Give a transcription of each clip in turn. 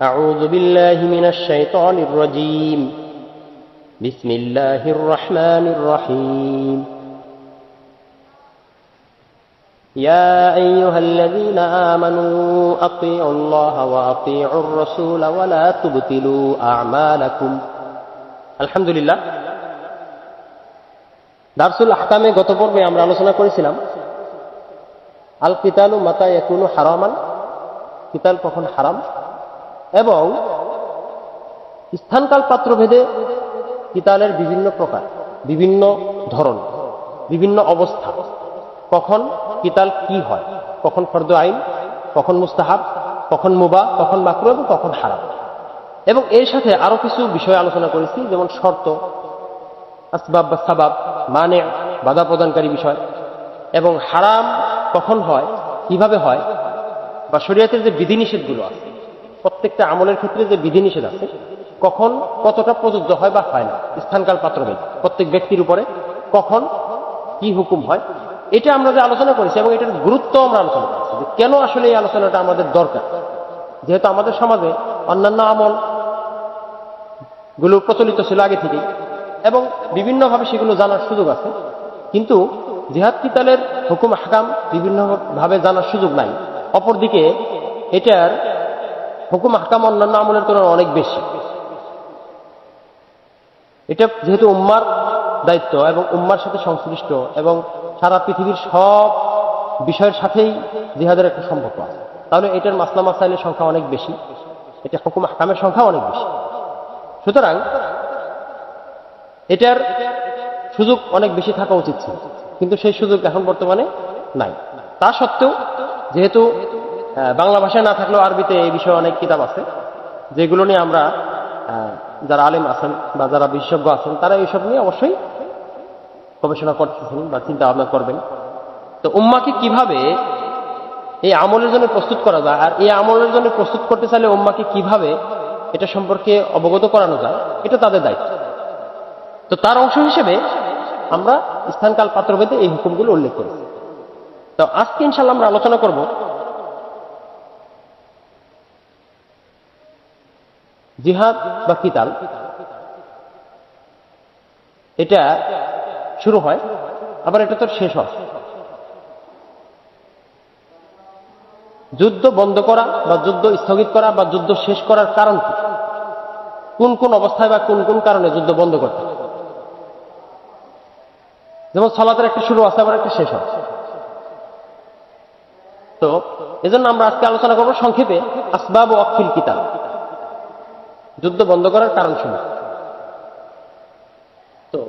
أعوذ بالله من الشيطان الرجيم بسم الله الرحمن الرحيم يا أيها الذين آمنوا أطيعوا الله وأطيعوا الرسول ولا تبطلوا أعمالكم الحمد لله দারসুল আহকামে গত পর্বে আমরা আলোচনা করেছিলাম আল কিতালু মাতা ইয়াকুনু হারামান কিতাল কখন হারাম এবং স্থানকাল পাত্রভেদে কিতালের বিভিন্ন প্রকার, বিভিন্ন ধরন, বিভিন্ন অবস্থা। কখন কিতাল কি হয়, কখন ফর্দ আইন, কখন মুস্তাহাব, কখন মুবা, কখন মাকরু এবং কখন হারাম। এবং এর সাথে আরও কিছু বিষয় আলোচনা করেছি, যেমন শর্ত, আসবাব বা সাবাব মানে বাধা প্রদানকারী বিষয়, এবং হারাম কখন হয়, কীভাবে হয়, বা শরীয়তের যে বিধিনিষেধগুলো আছে প্রত্যেকটা আমলের ক্ষেত্রে যে বিধিনিষেধ আছে, কখন কতটা প্রযোজ্য হয় বা হয় না, স্থানকাল পাত্রভেদ প্রত্যেক ব্যক্তির উপরে কখন কি হুকুম হয়, এটা আমরা যে আলোচনা করেছি এবং এটার গুরুত্ব আমরা আলোচনা করেছি যে কেন আসলে এই আলোচনাটা আমাদের দরকার। যেহেতু আমাদের সমাজে অন্যান্য আমলগুলো প্রচলিত ছিল আগে থেকেই এবং বিভিন্নভাবে সেগুলো জানার সুযোগ আছে, কিন্তু জিহাদ কিতালের হুকুম হাকাম বিভিন্নভাবে জানার সুযোগ নাই। অপরদিকে এটার হুকুম হাকাম অন্যান্য আমলের তুলনায় অনেক বেশি। এটা যেহেতু উম্মার দায়িত্ব এবং উম্মার সাথে সংশ্লিষ্ট এবং সারা পৃথিবীর সব বিষয়ের সাথেই জিহাদের একটা সম্পর্ক আছে। তাহলে এটার মাসলা মাসাইলের সংখ্যা অনেক বেশি, এটা হুকুম হাকামের সংখ্যা অনেক বেশি। সুতরাং এটার সুযোগ অনেক বেশি থাকা উচিত ছিল, কিন্তু সেই সুযোগ এখন বর্তমানে নাই। তা সত্ত্বেও যেহেতু বাংলা ভাষায় না থাকলেও আরবিতে এই বিষয়ে অনেক কিতাব আছে। যেগুলো নিয়ে আমরা যারা আলেম আছেন বা যারা বিশেষজ্ঞ আছেন, তারা এইসব নিয়ে অবশ্যই গবেষণা করতেছেন বা চিন্তা ভাবনা করবেন। তো উম্মাকে কীভাবে এই আমলের জন্য প্রস্তুত করা যায় আর এই আমলের জন্য প্রস্তুত করতে চাইলে উম্মাকে কীভাবে এটা সম্পর্কে অবগত করানো যায়, এটা তাদের দায়িত্ব। তো তার অংশ হিসেবে আমরা স্থানকাল পাত্রভেদে এই হুকুমগুলো উল্লেখ করেছি। তো আজকে ইনশাল্লাহ আমরা আলোচনা করব জিহাদ বা কিতাল, এটা শুরু হয়, আবার এটা তো শেষ হয়। যুদ্ধ বন্ধ করা বা যুদ্ধ স্থগিত করা বা যুদ্ধ শেষ করার কারণ কি? কোন কোন অবস্থায় বা কোন কোন কারণে যুদ্ধ বন্ধ করতে যেমন সলাতের একটা শুরু আছে, আবার একটা শেষ হয়। তো এজন্য আমরা আজকে আলোচনা করব সংক্ষেপে আসবাব ও অখিল কিতাব। যুদ্ধ বন্ধ করার কারণ শুনে তো,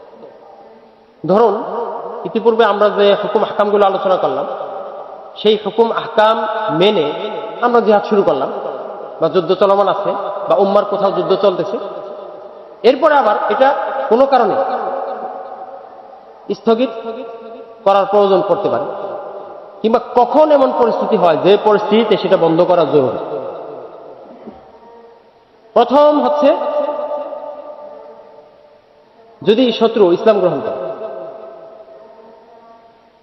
ধরুন, ইতিপূর্বে আমরা যে হুকুম আহকামগুলো আলোচনা করলাম, সেই হুকুম আহকাম মেনে আমরা জিহাদ শুরু করলাম, বা যুদ্ধ চলমান আছে, বা উম্মার কোথাও যুদ্ধ চলতেছে। এরপরে আবার এটা কোনো কারণে স্থগিত করার প্রয়োজন পড়তে পারে, কিংবা কখন এমন পরিস্থিতি হয় যে পরিস্থিতিতে সেটা বন্ধ করা জরুরি। প্রথম হচ্ছে, যদি শত্রু ইসলাম গ্রহণ করে।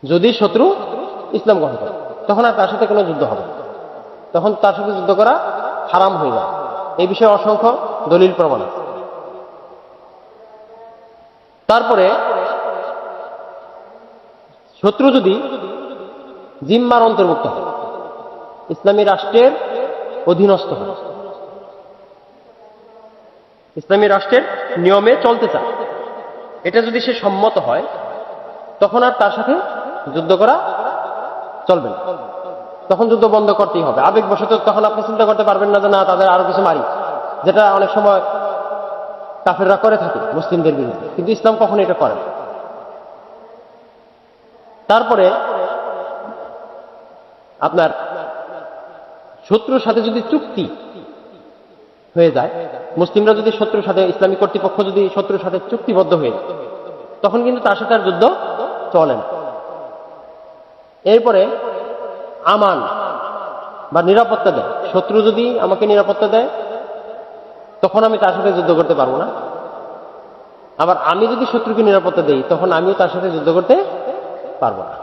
যদি শত্রু ইসলাম গ্রহণ করে, তখন আর তার সাথে কোনো যুদ্ধ হবে তখন তার সাথে যুদ্ধ করা হারাম হয়ে যায়। এই বিষয়ে অসংখ্য দলিল প্রমাণ তারপরে, শত্রু যদি জিম্মার অন্তর্ভুক্ত হয়, ইসলামী রাষ্ট্রের অধীনস্থ হয় ইসলামী রাষ্ট্রের নিয়মে চলতে চায়। এটা যদি সে সম্মত হয়, তখন আর তার সাথে যুদ্ধ করা চলবে না। তখন যুদ্ধ বন্ধ করতেই হবে। আবেগ আবেগবশত তখন আপনি চিন্তা করতে পারবেন না যে না, তাদের আরও কিছু মারি। যেটা অনেক সময় কাফেররা করে থাকে, মুসলিমদের বিরুদ্ধে। কিন্তু ইসলাম কখনো এটা করে তারপরে আপনার শত্রুর সাথে যদি চুক্তি হয়ে যায়। মুসলিমরা যদি শত্রুর সাথে, ইসলামী কর্তৃপক্ষ যদি শত্রুর সাথে চুক্তিবদ্ধ হয়ে যায়, তখন কিন্তু তার সাথে আর যুদ্ধ চলে না। এরপরে আমান বা নিরাপত্তা দেয়। শত্রু যদি আমাকে নিরাপত্তা দেয়, তখন আমি তার সাথে যুদ্ধ করতে পারব না। আবার আমি যদি শত্রুকে নিরাপত্তা দেই, তখন আমিও তার সাথে যুদ্ধ করতে পারব না।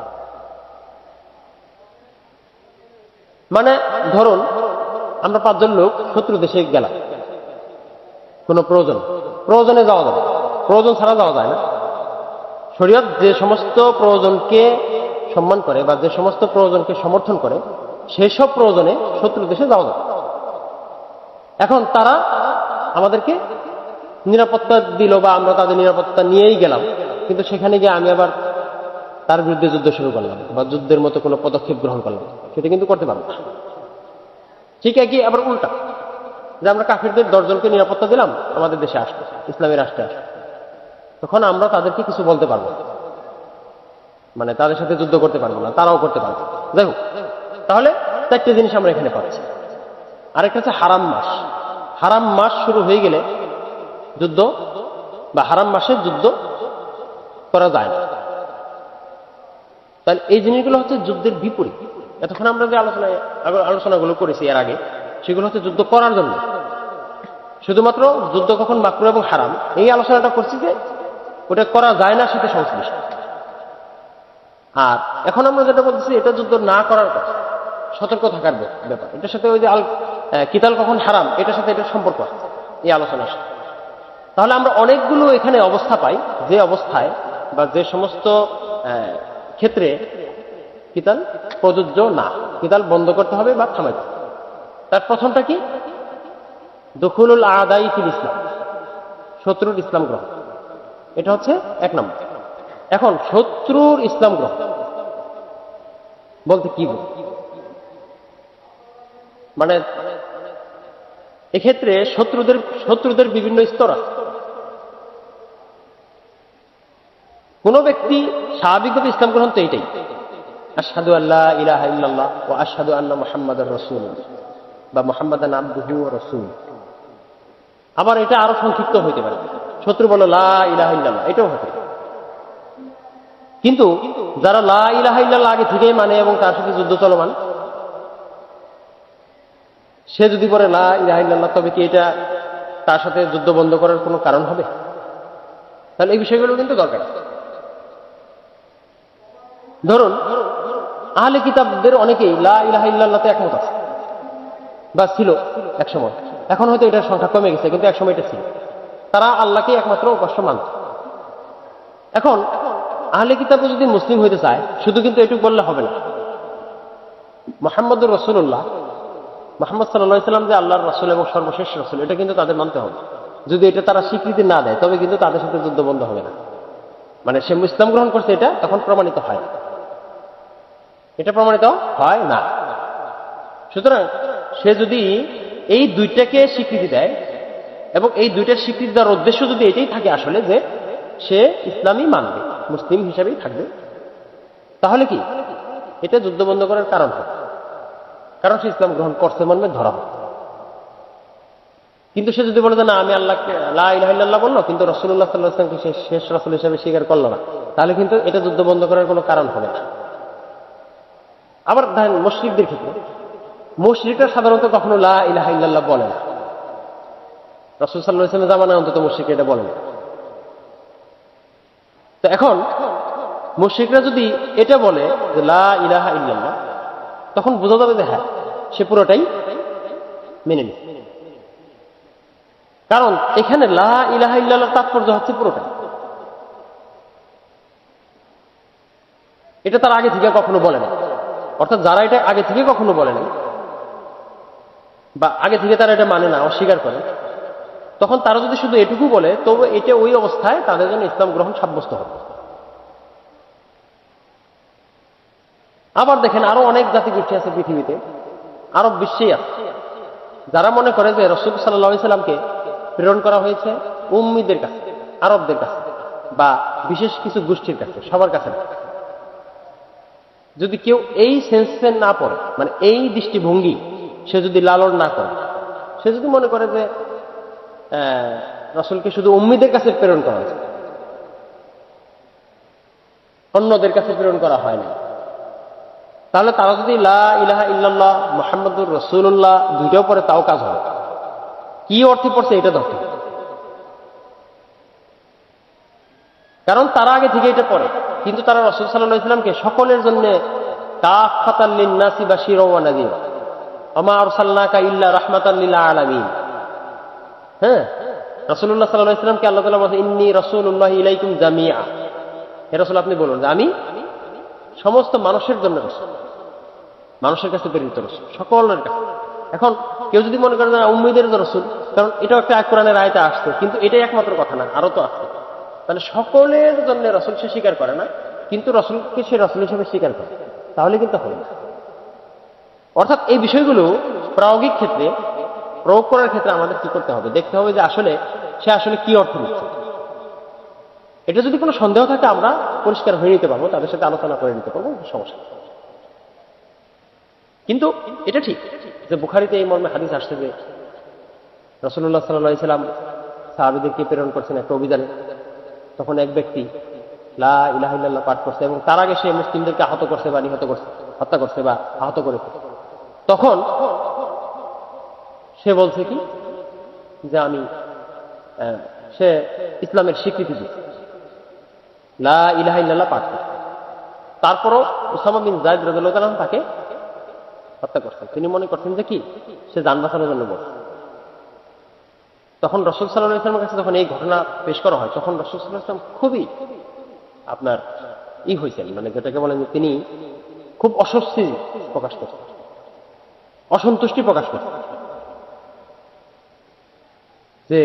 মানে ধরুন আমরা পাঁচজন লোক শত্রু দেশে গেলাম। কোনো প্রয়োজন? প্রয়োজনে যাওয়া যাবে। প্রয়োজন ছাড়া যাওয়া যায় না। শরীয়ত যে সমস্ত প্রয়োজনকে সম্মান করে বা যে সমস্ত প্রয়োজনকে সমর্থন করে, সেসব প্রয়োজনে শত্রু দেশে যাওয়া যাবে। এখন তারা আমাদেরকে নিরাপত্তা দিল বা আমরা তাদের নিরাপত্তা নিয়েই গেলাম। কিন্তু সেখানে গিয়ে আমি আবার তার বিরুদ্ধে যুদ্ধ শুরু করলাম বা যুদ্ধের মতো কোনো পদক্ষেপ গ্রহণ করলাম। সেটা কিন্তু করতে পারব ঠিক একই, আবার উল্টা। যে আমরা কাফিরদের দশজনকে নিরাপত্তা দিলাম, আমাদের দেশে আসবে ইসলামী রাষ্ট্রে আসবে তখন আমরা তাদেরকে কিছু বলতে পারব। মানে তাদের সাথে যুদ্ধ করতে পারব না, তারাও করতে পারব যাই হোক, তাহলে চারটে জিনিস আমরা এখানে পাচ্ছি। আরেকটা হচ্ছে হারাম মাস। হারাম মাস শুরু হয়ে গেলে যুদ্ধ বা হারাম মাসে যুদ্ধ করা যায় না। তাহলে এই জিনিসগুলো হচ্ছে যুদ্ধের বিপরীত। এতক্ষণ আমরা যে আলোচনা আলোচনাগুলো করেছি এর আগে, সেগুলো হচ্ছে যুদ্ধ করার জন্য। শুধুমাত্র যুদ্ধ কখন মাকরু এবং হারাম, এই আলোচনাটা করছি যে ওটা করা যায় না সাথে সংশ্লিষ্ট। আর এখন আমরা যেটা বলতেছি, এটা যুদ্ধ না করার কথা। সতর্ক থাকার ব্যাপার। এটার সাথে ওই যে আল কিতাল কখন হারাম, এটার সাথে এটার সম্পর্ক আছে, এই আলোচনার সাথে। তাহলে আমরা অনেকগুলো এখানে অবস্থা পাই, যে অবস্থায় বা যে সমস্ত ক্ষেত্রে কিতাল প্রযোজ্য না। কিতাল বন্ধ করতে হবে বা থামাইতে তার প্রথমটা কি? দখুলুল আদাই ফিল ইসলাম। শত্রুর ইসলাম গ্রহণ। এটা হচ্ছে এক নম্বর। এখন শত্রুর ইসলাম গ্রহণ। বলতে কি মানে এক্ষেত্রে শত্রুদের শত্রুদের বিভিন্ন স্তর আছে। কোন ব্যক্তি স্বাভাবিকভাবে ইসলাম গ্রহণ তো এইটাই। আসাদু আল্লাহ ইল্লাল্লাহ ও আসাদু আল্লাহ রসুল বা আব্দুহু রসুল আবার এটা আরও সংক্ষিপ্ত হইতে পারে। শত্রু বলো লা ইল্লাল্লাহ, এটাও হতে কিন্তু যারা লা ইল্লাল্লাহ আগে থেকেই মানে এবং তার সাথে যুদ্ধ চলমান, সে যদি বলে লা ইলাহা ইল্লাল্লাহ, তবে কি এটা তার সাথে যুদ্ধ বন্ধ করার কোনো কারণ হবে? তাহলে এই বিষয়গুলো কিন্তু দরকার। ধরুন আহলে কিতাবদের অনেকেই লা একমত আছে। বা ছিল একসময় এখন হয়তো এটার সংখ্যা কমে গেছে, কিন্তু একসময় এটা ছিল। তারা আল্লাহকে একমাত্র উপাস্য মানত। এখন আহলে কিতাব যদি মুসলিম হইতে চায়, শুধু কিন্তু এটুকু বললে হবে না। মোহাম্মদুর রসুল্লাহ মোহাম্মদ সাল্লাহ সাল্লাম যে আল্লাহর রসুল এবং সর্বশেষ রসুল, এটা কিন্তু তাদের মানতে হবে। যদি এটা তারা স্বীকৃতি না দেয়, তবে কিন্তু তাদের সাথে যুদ্ধ বন্ধ হবে না। মানে সে ইসলাম গ্রহণ করছে এটা, তখন প্রমাণিত হয়। এটা প্রমাণিত হয় না। সুতরাং সে যদি এই দুইটাকে স্বীকৃতি দেয় এবং এই দুইটার স্বীকৃতি দেওয়ার উদ্দেশ্য যদি এটাই থাকে আসলে যে সে ইসলামই মানবে, মুসলিম হিসাবেই থাকবে, তাহলে কি? এটা যুদ্ধ বন্ধ করার কারণ হবে। কারণ সে ইসলাম গ্রহণ করছে মর্মে ধরা হবে। কিন্তু সে যদি বলে যে না, আমি আল্লাহকে ইল্লাল্লাহ বলল, কিন্তু রসুল্লাহ সাল্লাহ সে শেষ রসুল হিসাবে স্বীকার করল না, তাহলে কিন্তু এটা যুদ্ধ বন্ধ করার কোনো কারণ হবে না। আবার দেখেন মুশরিকদের ক্ষেত্রে, মুশরিকরা সাধারণত কখনো লা ইলাহা ইল্লাল্লাহ বলে না। রসুল সাল্লাহ জামানায় অন্তত মুশরিক এটা বলে না। তো এখন, মুশরিকরা যদি এটা বলে যে লা ইলাহা ইল্লাল্লাহ, তখন বোঝা যাবে যে হ্যাঁ সে পুরোটাই মেনে নিচ্ছে কারণ এখানে লা ইলাহা ইল্লাল্লাহ তাৎপর্য হচ্ছে পুরোটা এটা তার আগে থেকে কখনো বলে না। অর্থাৎ যারা এটা আগে থেকে কখনো বলে না বা আগে থেকে তারা এটা মানে না, অস্বীকার করে, তখন তারা যদি শুধু এটুকু বলে, তবে এটা ওই অবস্থায় তাদের জন্য ইসলাম গ্রহণ সাব্যস্ত হবে আবার দেখেন আরও অনেক জাতি গোষ্ঠী আছে পৃথিবীতে আরব বিশ্বেই আছে, যারা মনে করে যে রসুল সাল্লাহ সাল্লামকে প্রেরণ করা হয়েছে উম্মিদের কাছে, আরবদের কাছে, বা বিশেষ কিছু গোষ্ঠীর কাছে, সবার কাছে। যদি কেউ এই সেন্সে না পড়ে মানে এই দৃষ্টিভঙ্গি, সে যদি লালন না করে, সে যদি মনে করে যে রসুলকে শুধু উম্মিদের কাছে প্রেরণ করা হয়েছে, অন্যদের কাছে প্রেরণ করা হয় না তাহলে তারা যদি লা ইলাহা ইল্লাল্লাহ, মোহাম্মদুর রসুল্লাহ দুইটাও পরে তাও কাজ হবে কি অর্থে পড়ছে এটা দরকার কারণ তারা আগে থেকে এটা পড়ে। কিন্তু তারা রসুল সাল্লাহ ইসলামকে সকলের জন্য হ্যাঁ? আপনি বলুন আমি সমস্ত মানুষের জন্য রসুল। মানুষের কাছে প্রেরিত রসুল, সকলের কাছে। এখন কেউ যদি মনে করেন উম্মিদের রসুল, কারণ এটাও একটা এক কোরআনের আয়তা আসছে, কিন্তু এটাই একমাত্র কথা না আরও তো আসছে। তাহলে সকলের জন্য রসুল সে স্বীকার করে না, কিন্তু রসুলকে সে রসুল হিসেবে স্বীকার করে। তাহলে কিন্তু হবে না। অর্থাৎ এই বিষয়গুলো প্রায়োগিক ক্ষেত্রে, প্রয়োগ করার ক্ষেত্রে আমাদের কি করতে হবে? দেখতে হবে যে আসলে সে আসলে কি অর্থ নিচ্ছে। এটা যদি কোনো সন্দেহ থাকে, আমরা পরিষ্কার হয়ে নিতে পারব, তাদের সাথে আলোচনা করে নিতে পারব, সমস্যা কিন্তু এটা ঠিক যে বুখারিতে এই মর্মে হাদিস আসছে যে রসুল্লাহ সাল্লাহ সাল্লাম সাহাবিদেরকে প্রেরণ করছেন একটা অভিযানে। তখন এক ব্যক্তি লা ইলাহ ইল্লাল্লাহ পাঠ করছে এবং তার আগে সে মুসলিমদেরকে আহত করছে বা নিহত করছে, হত্যা করছে বা আহত করেছে তখন সে বলছে কি? যে আমি সে ইসলামের স্বীকৃতি দিচ্ছে লা ইলাহা ইল্লাল্লাহ পাঠ করছে। তারপরও উসামা বিন জায়দ তাআলা তাকে হত্যা করছেন। তিনি মনে করছেন যে কি? সে যান বাঁচানোর জন্য বলছে। তখন রসুল সাল্লাহ ইসলামের কাছে যখন এই ঘটনা পেশ করা হয়, তখন রসুল সাল্লাহ ইসলাম খুবই আপনার ই হয়েছেন মানে যেটাকে বলেন তিনি খুব অস্বস্তি প্রকাশ করছেন। অসন্তুষ্টি প্রকাশ করছেন। যে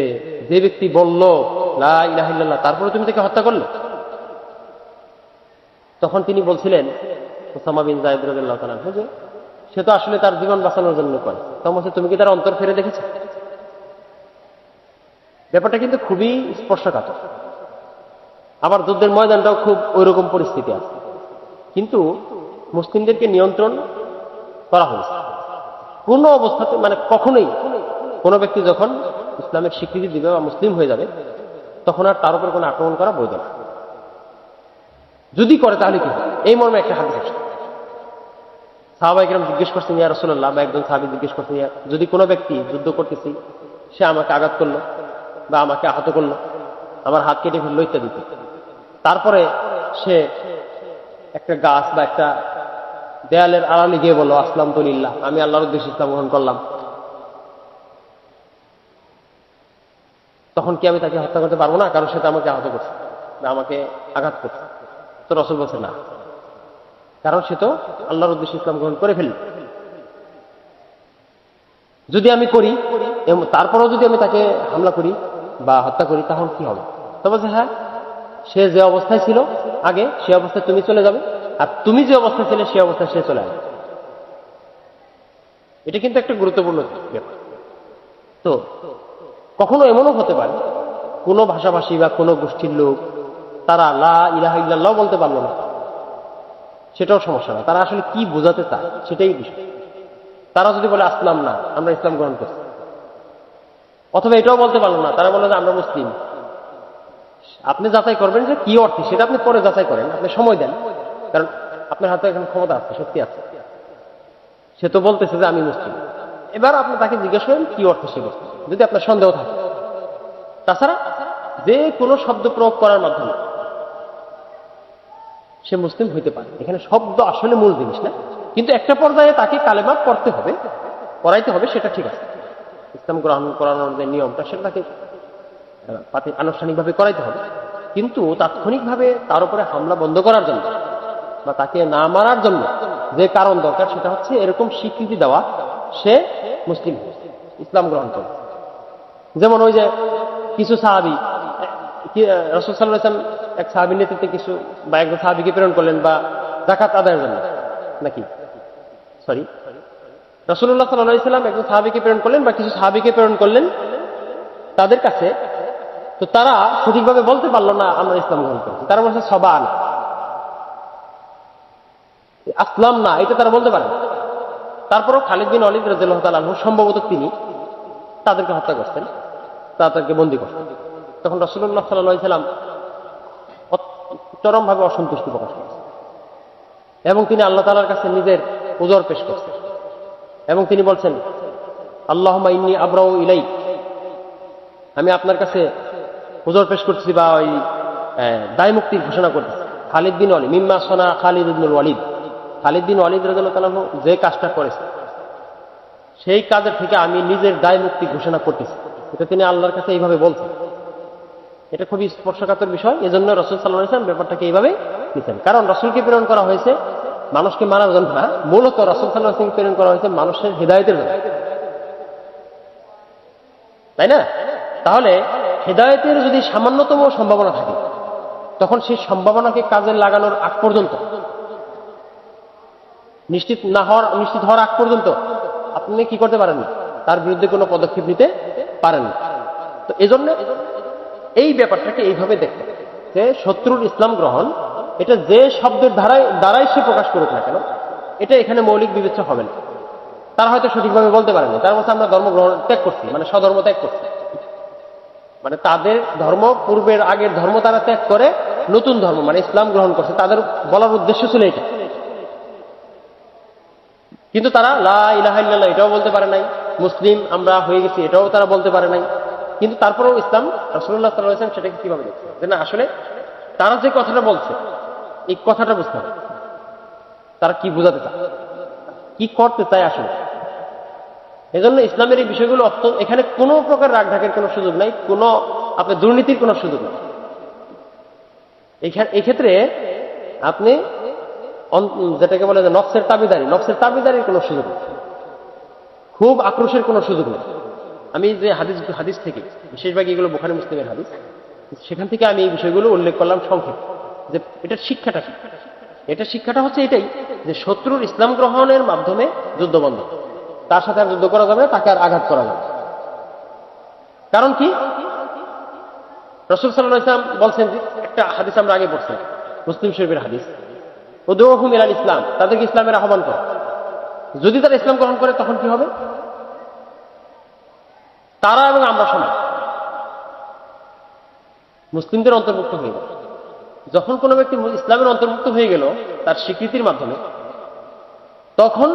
যে ব্যক্তি বলল, লা ইলাহা ইল্লাল্লাহ তারপরে তুমি তাকে হত্যা করলে? তখন তিনি বলছিলেন ওসামা বিন জায়দ যে, সে তো আসলে তার জীবন বাঁচানোর জন্য করে। তখন তুমি কি তার অন্তর ফেরে দেখেছ? ব্যাপারটা কিন্তু খুবই স্পর্শকাতর। আবার যুদ্ধের ময়দানটাও খুব ওইরকম পরিস্থিতি আছে। কিন্তু মুসলিমদেরকে নিয়ন্ত্রণ করা হয়েছে। কোনো অবস্থাতে মানে কখনোই কোনো ব্যক্তি যখন ইসলামের স্বীকৃতি দিবে বা মুসলিম হয়ে যাবে, তখন আর তার উপর কোনো আক্রমণ করা বৈধ না। যদি করে তাহলে কি এই মর্মে একটা হাদিস আছে সাহাবাই কিরম জিজ্ঞেস করছেন, ইয়া রসুল্লাহ বা একজন সাহাবি জিজ্ঞেস করছেন, ইয়া যদি কোনো ব্যক্তি যুদ্ধ করতেছি, সে আমাকে আঘাত করল বা আমাকে আহত করল, আমার হাত কেটে ফেলল ইত্যাদি। তারপরে সে একটা গাছ বা একটা দেয়ালের আড়ালে গিয়ে বলল আসলাম তলিল্লাহ আমি আল্লাহর উদ্দেশ্যে ইসলাম গ্রহণ করলাম। তখন কি আমি তাকে হত্যা করতে পারব না? কারণ সেটা আমাকে আহত করছে বা আমাকে আঘাত করছে। তো রসুল বলছে, না। কারণ সে তো আল্লাহর উদ্দেশ্যে ইসলাম গ্রহণ করে ফেলল। যদি আমি করি তারপরেও যদি আমি তাকে হামলা করি বা হত্যা করি তখন কি হবে? তো বলছে হ্যাঁ সে যে অবস্থায় ছিল, আগে সে অবস্থায় তুমি চলে যাবে, আর তুমি যে অবস্থায় ছিলে, সে অবস্থায় সে চলে আসবে। এটা কিন্তু একটা গুরুত্বপূর্ণ ব্যাপার। তো, কখনো এমনও হতে পারে, কোনো ভাষাভাষী বা কোনো গোষ্ঠীর লোক, তারা লা ইলাহা ইল্লাল্লাহ বলতে পারল না। সেটাও সমস্যা না। তারা আসলে কি বোঝাতে চায়, সেটাই বিষয়। তারা যদি বলে, আসলাম না, আমরা ইসলাম গ্রহণ করছি। অথবা এটাও বলতে পারল না, তারা বলে যে আমরা মুসলিম। আপনি যাচাই করবেন যে কি অর্থে, সেটা আপনি পরে যাচাই করেন, আপনি সময় দেন। কারণ আপনার হাতে এখন ক্ষমতা আছে, শক্তি আছে। সে তো বলতেছে যে আমি মুসলিম। এবার আপনি তাকে জিজ্ঞেস করেন, কি অর্থে সে বলছে যদি আপনার সন্দেহ থাকে। তাছাড়া যে কোনো শব্দ প্রয়োগ করার মাধ্যমে সে মুসলিম হইতে পারে। এখানে শব্দ আসলে মূল জিনিস না। কিন্তু একটা পর্যায়ে তাকে কালেমা পড়তে হবে, পড়াইতে হবে, সেটা ঠিক আছে। ইসলাম গ্রহণ করানোর যে নিয়মটা সেটা তাকে আনুষ্ঠানিকভাবে করাইতে হবে। কিন্তু তাৎক্ষণিকভাবে তার উপরে হামলা বন্ধ করার জন্য বা তাকে না মারার জন্য যে কারণ দরকার, সেটা হচ্ছে এরকম স্বীকৃতি দেওয়া, সে মুসলিম, ইসলাম গ্রহণ করে। যেমন ওই যে কিছু সাহাবি রসুল সাল্লাহ ইসলাম এক সাহাবির নেতৃত্বে কিছু বা একজন সাহাবিকে প্রেরণ করলেন বা জাকাত আদায়ের জন্য, নাকি? সরি। রসুল্লাহ সাল্লাহ ইসলাম একজন সাহাবিকে প্রেরণ করলেন বা কিছু সাহাবিকে প্রেরণ করলেন তাদের কাছে। তো তারা সঠিকভাবে বলতে পারল না, আমরা ইসলাম গ্রহণ করছি। তারা বলছে সবা না আসলাম না, এটা তারা বলতে পারে তারপরও খালিদ বিন অলিদ রাজু সম্ভবত তিনি তাদেরকে হত্যা করছেন তাদেরকে বন্দি করতেন তখন রসুল্লাহ সাল্লাহ সাল্লাম চরমভাবে অসন্তুষ্টি প্রকাশ করেছেন এবং তিনি আল্লাহ তালার কাছে নিজের উজর পেশ করছেন। এবং তিনি বলছেন আল্লাহ ইন্নি আব্রাউ ইলাই। আমি আপনার কাছে হুজর পেশ করছি বা ওই দায় মুক্তির ঘোষণা করতেছি। খালিদ বিন ওয়ালিদ, মিম্মা সোনা খালিদ ইবনুল ওয়ালিদ। খালিদ বিন ওয়ালিদ রাজু যে কাজটা করেছে, সেই কাজের থেকে আমি নিজের দায় মুক্তি ঘোষণা করতেছি। এটা তিনি আল্লাহর কাছে এইভাবে বলছেন। এটা খুবই স্পর্শকাতর বিষয়। এজন্য রসুল সাল্লাহ ব্যাপারটাকে এইভাবে নিতেন। কারণ রসুলকে প্রেরণ করা হয়েছে মানুষকে মানার জন্য না মূলত রসুল সাল্লাহ প্রেরণ করা হয়েছে মানুষের হৃদায়তের জন্য। তাই না? তাহলে হৃদায়তের যদি সামান্যতম সম্ভাবনা থাকে, তখন সেই সম্ভাবনাকে কাজে লাগানোর আগ পর্যন্ত, নিশ্চিত না হওয়ার, নিশ্চিত হওয়ার আগ পর্যন্ত আপনি কি করতে পারেন? তার বিরুদ্ধে কোনো পদক্ষেপ নিতে পারেন। তো এজন্য এই ব্যাপারটাকে এইভাবে দেখতে যে শত্রুর ইসলাম গ্রহণ এটা যে শব্দের ধারায়, দ্বারাই সে প্রকাশ করুক না। কেন এটা এখানে মৌলিক বিবেচ্য হবে না। তারা হয়তো সঠিকভাবে বলতে পারেনি। তার মধ্যে আমরা ধর্ম গ্রহণ ত্যাগ করছি মানে স্বধর্ম ত্যাগ করছি। মানে তাদের ধর্ম, পূর্বের আগের ধর্ম তারা ত্যাগ করে, নতুন ধর্ম মানে ইসলাম গ্রহণ করছে। তাদের বলার উদ্দেশ্য ছিল এটা। কিন্তু তারা, লা এটাও বলতে পারে নাই। মুসলিম, আমরা হয়ে গেছি, এটাও তারা বলতে পারে নাই। কিন্তু তারপরেও ইসলাম রসুল্লাহ সাল্লাম সেটাকে কীভাবে দেখছে? যে না, আসলে তারা যে কথাটা বলছে এই কথাটা বুঝতে হবে। তারা কি বোঝাতে চায়? কি করতে চায় আসলে? এজন্য ইসলামের এই বিষয়গুলো অত্যন্ত এখানে কোনো প্রকার রাগঢাকের কোনো সুযোগ নাই, কোনো আপনার দুর্নীতির কোনো সুযোগ নেই। এক্ষেত্রে আপনি যেটাকে বলে যে নফসের তাবিদারি নফসের তাবিদারির কোনো সুযোগ নেই। খুব আক্রোশের কোনো সুযোগ নেই। আমি যে হাদিস হাদিস থেকে বিশেষভাগ এগুলো বোখারি মুসলিমের হাদিস। সেখান থেকে আমি এই বিষয়গুলো উল্লেখ করলাম সংক্ষেপ। যে এটার শিক্ষাটা এটা শিক্ষাটা হচ্ছে এটাই যে শত্রুর ইসলাম গ্রহণের মাধ্যমে যুদ্ধ বন্ধ। তার সাথে আর যুদ্ধ করা যাবে তাকে আর আঘাত করা যাবে কারণ কি? রসুল সাল্লাহ ইসলাম বলছেন যে, একটা হাদিস আমরা আগে পড়ছি, মুসলিম শরীফের হাদিস। উদৌহুম ইলাল ইসলাম, তাদেরকে ইসলামের আহ্বান করে। যদি তারা ইসলাম গ্রহণ করে, তখন কি হবে? তারা এবং আমরা সমাজ মুসলিমদের অন্তর্ভুক্ত হয়ে গেল যখন কোনো ব্যক্তি ইসলামের অন্তর্ভুক্ত হয়ে গেল, তার স্বীকৃতির মাধ্যমে, তখন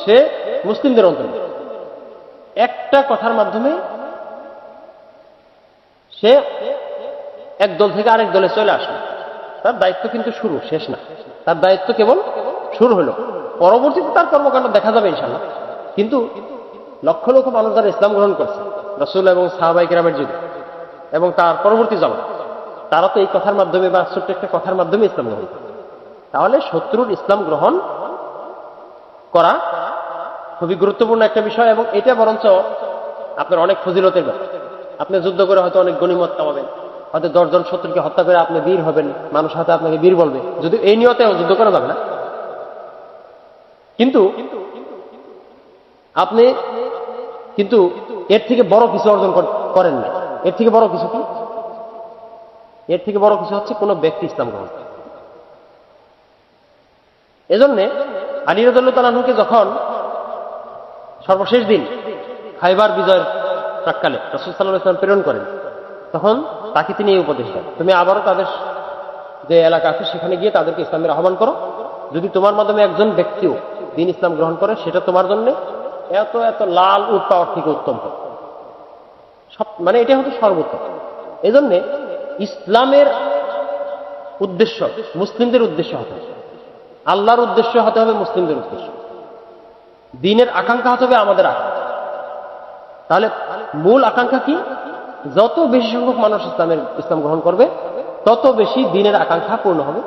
সে মুসলিমদের অন্তর্ভুক্ত। একটা কথার মাধ্যমে সে এক দল থেকে আরেক দলে চলে আসলো। তার দায়িত্ব কিন্তু শুরু, শেষ না। তার দায়িত্ব কেবল শুরু হলো। পরবর্তীতে তার কর্মকাণ্ড দেখা যাবে ইনশাল্লাহ কিন্তু লক্ষ লক্ষ মানুষ যারা ইসলাম গ্রহণ করছে রসুল এবং সাহাবাই গ্রামের যুগে, এবং তার পরবর্তী জমা তারা তো এই কথার মাধ্যমে বা ছোট্ট একটা কথার মাধ্যমে ইসলাম গ্রহণ তাহলে শত্রুর ইসলাম গ্রহণ করা খুবই গুরুত্বপূর্ণ একটা বিষয় এবং এটা বরঞ্চ আপনার অনেক ফজিলতের ব্যাপার। আপনি যুদ্ধ করে হয়তো অনেক গণিমত কামাবেন, হয়তো দশজন শত্রুকে হত্যা করে আপনি বীর হবেন, মানুষ হয়তো আপনাকে বীর বলবে, যদি এই নিয়তে যুদ্ধ করা যাবে না। কিন্তু আপনি কিন্তু এর থেকে বড় কিছু অর্জন করেন না। এর থেকে বড় কিছু কি? এর থেকে বড় কিছু হচ্ছে কোনো ব্যক্তি ইসলাম গ্রহণ এজন্যে আলী রাজুল্লাহ তালাহুকে যখন সর্বশেষ দিন খাইবার বিজয়ের প্রাককালে রসুল সাল্লাহ ইসলাম প্রেরণ করেন, তখন তাকে তিনি এই উপদেশ দেন, তুমি আবারও তাদের যে এলাকা আছে সেখানে গিয়ে তাদেরকে ইসলামের আহ্বান করো। যদি তোমার মাধ্যমে একজন ব্যক্তিও দিন ইসলাম গ্রহণ করে, সেটা তোমার জন্য এত এত লাল উট পাওয়ার থেকে উত্তম হবে। সব মানে এটা হচ্ছে সর্বোত্তম। এজন্যে ইসলামের উদ্দেশ্য, মুসলিমদের উদ্দেশ্য হতে হবে। আল্লাহর উদ্দেশ্য হতে হবে মুসলিমদের উদ্দেশ্য। দিনের আকাঙ্ক্ষা হতে হবে আমাদের আকাঙ্ক্ষা। তাহলে মূল আকাঙ্ক্ষা কি? যত বেশি সংখ্যক মানুষ ইসলামের, ইসলাম গ্রহণ করবে, তত বেশি দিনের আকাঙ্ক্ষা পূর্ণ হবে।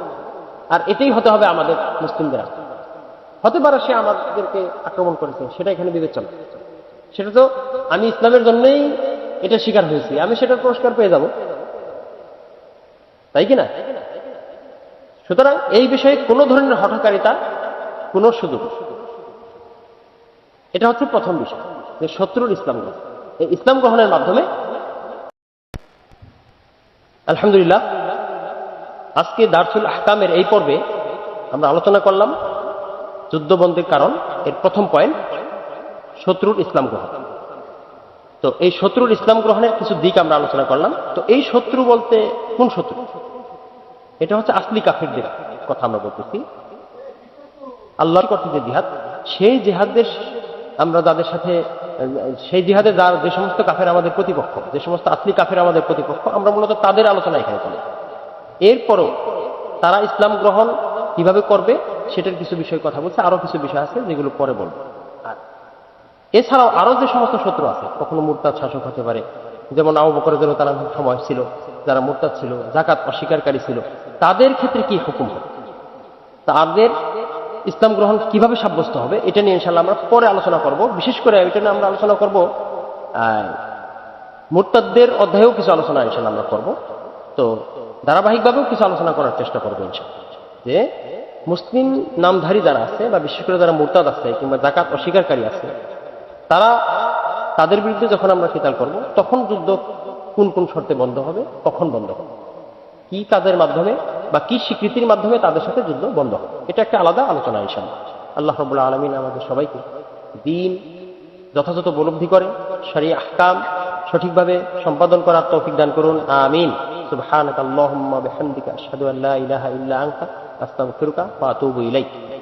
আর এটাই হতে হবে আমাদের মুসলিমদের হতে পারে সে আমাদেরকে আক্রমণ করেছে, সেটা এখানে বিবেচনা। সেটা তো আমি ইসলামের জন্যই এটা শিকার হয়েছি। আমি সেটার পুরস্কার পেয়ে যাব। তাই কিনা সুতরাং এই বিষয়ে কোনো ধরনের হঠকারিতা, কোনো সুযোগ এটা হচ্ছে প্রথম বিষয়, যে শত্রুর ইসলাম গ্রহণ। এই ইসলাম গ্রহণের মাধ্যমে আলহামদুলিল্লাহ, আজকে দার্সুল আহকামের এই পর্বে আমরা আলোচনা করলাম যুদ্ধবন্দির কারণ, এর প্রথম পয়েন্ট শত্রুর ইসলাম গ্রহণ। তো এই শত্রুর ইসলাম গ্রহণের কিছু দিক আমরা আলোচনা করলাম। তো এই শত্রু বলতে কোন শত্রু? এটা হচ্ছে আসলি কাফিরদের কথা আমরা বলতেছি। আল্লাহর কথা যে জিহাদ, সেই জিহাদের আমরা যাদের সাথে, সেই জিহাদে যার যে সমস্ত কাফের আমাদের প্রতিপক্ষ, যে সমস্ত আসলি কাফের আমাদের প্রতিপক্ষ, আমরা মূলত তাদের আলোচনা এখানে করি। এরপরও তারা ইসলাম গ্রহণ কীভাবে করবে, সেটার কিছু বিষয় কথা বলছে আরও কিছু বিষয় আছে যেগুলো পরে বলব। এছাড়াও আরও যে সমস্ত শত্রু আছে, কখনো মুরতাদ শাসক হতে পারে, যেমন আবু বকরের তারা সময় ছিল, যারা মুরতাদ ছিল জাকাত অস্বীকারী ছিল, তাদের ক্ষেত্রে কি হুকুম হবে? তাদের ইসলাম গ্রহণ কীভাবে সাব্যস্ত হবে? এটা নিয়ে ইনশাল্লাহ আমরা পরে আলোচনা করব। বিশেষ করে এটা নিয়ে আমরা আলোচনা করব মুরতাদদের অধ্যায়েও কিছু আলোচনা ইনশাল্লাহ আমরা করব। তো ধারাবাহিকভাবেও কিছু আলোচনা করার চেষ্টা করব যে মুসলিম নামধারী যারা আছে, বা বিশেষ করে যারা মুরতাদ আছে, কিংবা জাকাত অস্বীকারী আছে তারা তাদের বিরুদ্ধে যখন আমরা কিতাল করব, তখন যুদ্ধ কোন কোন শর্তে বন্ধ হবে, কখন বন্ধ হবে? কি কাজের মাধ্যমে বা কি স্বীকৃতির মাধ্যমে তাদের সাথে যুদ্ধ বন্ধ হবে? এটা একটা আলাদা আলোচনা ইনশাল্লাহ আল্লাহ রবুল্লা আলমিন আমাদের সবাইকে দিন যথাযথ উপলব্ধি করে সারি আহকাম সঠিকভাবে সম্পাদন করার তৌফিক দান করুন। আমিন। সুবহানাকাল্লাহুম্মা বিহামদিকা আশহাদু আল্লা ইলাহা ইল্লা আনতা, আস্তাগফিরুকা ওয়া আতুবু ইলাইক।